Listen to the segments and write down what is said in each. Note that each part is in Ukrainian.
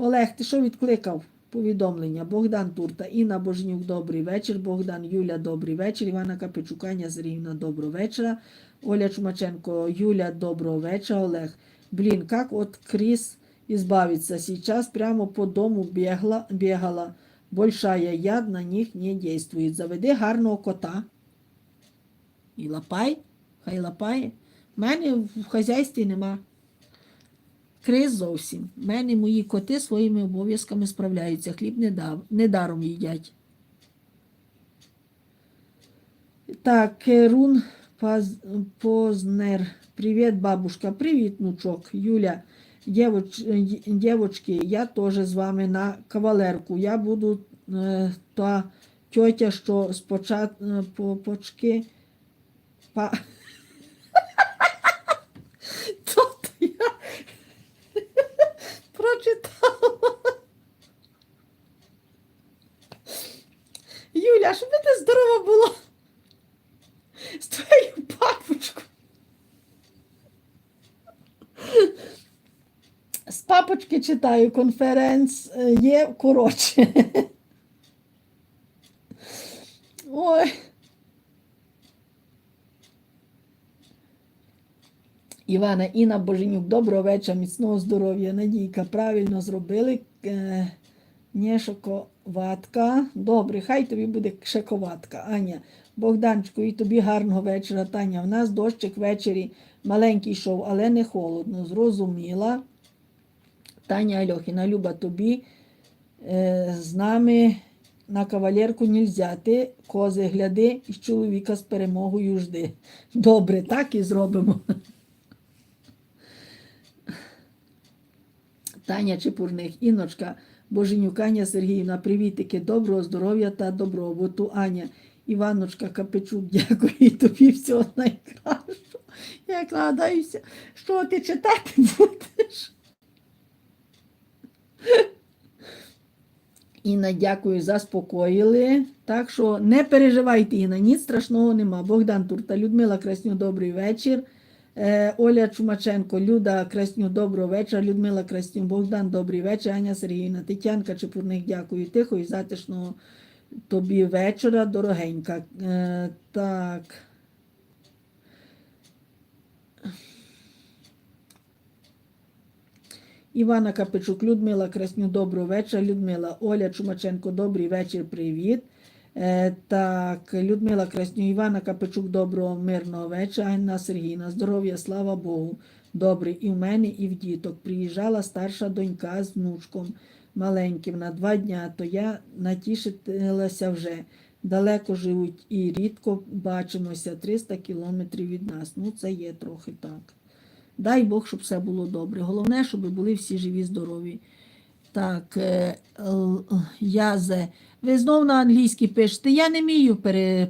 Олег, ти що відкликав? Повідомлення. Богдан Турта, Інна Божнюк, добрий вечір. Богдан Юля, добрий вечір. Івана Капичук, Аня Сергіївна, доброго вечора. Оля Чумаченко, Юля, доброго вечора. Олег. Блин, как от Крис избавиться? Сейчас прямо по дому бегла, бегала. Большая яд на них не действует. Заведи гарного кота. І лапай, хай лапає. У мене в хазяйстві нема. Криз зовсім. У мене мої коти своїми обов'язками справляються. Хліб не, дав, не даром їдять. Так, Рун Паз, Познер. Привіт, бабушка. Привіт, внучок. Юля. Дівоч, дівочки, я теж з вами на кавалерку. Я буду е, та тьотя, що спочатку е, по почки. Па... Юля, щоб ти здорова була з твоєю папочкою. З папочки читаю конференц е, є коротше. Ой. Івана Інна Боженюк, доброго вечора, міцного здоров'я, Надійка. Правильно зробили. Е, не шоковатка. Добре, хай тобі буде шоковатка. Аня, Богданчику, і тобі гарного вечора. Таня, в нас дощик ввечері маленький йшов, але не холодно. Зрозуміла. Таня Альохіна, Люба, тобі е, з нами на кавалерку нельзя. Ти кози гляди і чоловіка з перемогою жди. Добре, так і зробимо. Таня Чепурних, Іночка, Боженюк, Аня Сергіївна, привітики, доброго здоров'я та добробуту. Аня, Іваночка Капичук, дякую тобі всього найкращого. Я нагадаюся, що ти читати будеш. Інна, дякую, заспокоїли. Так що не переживайте, Інна, ніц страшного нема. Богдан Турта, Людмила Красню, добрий вечір. Е, Оля Чумаченко, Люда Красню, доброго вечора. Людмила Красню, Богдан, добрий вечір. Аня Сергіївна, Тетянка Чепурник, дякую. Тихо і затишного тобі вечора, дорогенька. Е, так. Івана Капичук, Людмила Красню, доброго вечора. Людмила Оля Чумаченко, добрий вечір, привіт. Е, так, Людмила Красню, Івана Капичук, доброго мирного вечора. Анна Сергійна, здоров'я, слава Богу. Добре, і в мене, і в діток. Приїжджала старша донька з внучком маленьким на два дня, то я натішилася вже. Далеко живуть і рідко бачимося 300 кілометрів від нас. Ну, це є трохи так. Дай Бог, щоб все було добре. Головне, щоб були всі живі, здорові. Так, язе. Ви знов на англійській пишете. Я не вмію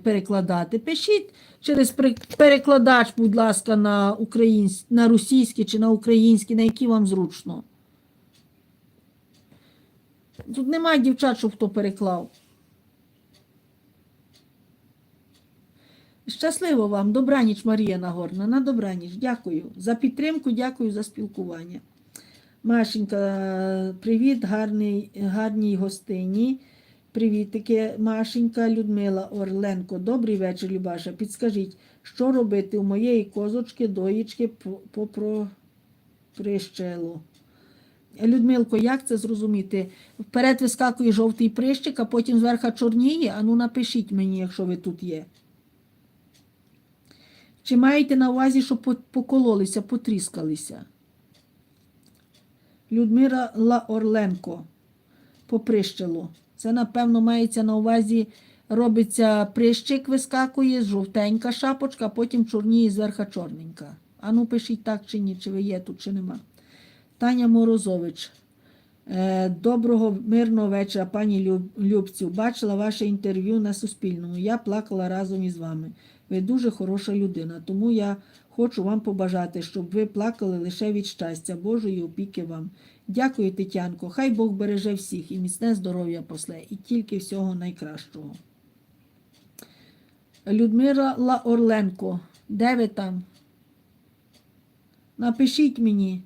перекладати. Пишіть через перекладач, будь ласка, на, українсь, на російський чи на український, на який вам зручно. Тут немає дівчат, щоб хто переклав. Щасливо вам, добраніч, Марія Нагорна. На добраніч. Дякую за підтримку, дякую за спілкування. Машенька, привіт, гарний, гарній гостині. Привітики, Машенька, Людмила Орленко. Добрий вечір, Любаша. Підскажіть, що робити у моєї козочки, доїчки по- попро прищелу? Людмилко, як це зрозуміти? Вперед вискакує жовтий прищик, а потім зверху чорніє? Ану напишіть мені, якщо ви тут є. Чи маєте на увазі, що покололися, потріскалися? Людмила Орленко поприщило. Це, напевно, мається на увазі, робиться прищик, вискакує, жовтенька шапочка, потім чорніє зверха чорненька. Ану, пишіть так чи ні, чи ви є тут, чи нема. Таня Морозович. Е, Доброго мирного вечора, пані Любцю. Бачила ваше інтерв'ю на Суспільному. Я плакала разом із вами. Ви дуже хороша людина, тому я хочу вам побажати, щоб ви плакали лише від щастя, Божої опіки вам. Дякую, Тетянко. Хай Бог береже всіх і міцне здоров'я после, і тільки всього найкращого. Людмила Орленко, де ви там? Напишіть мені.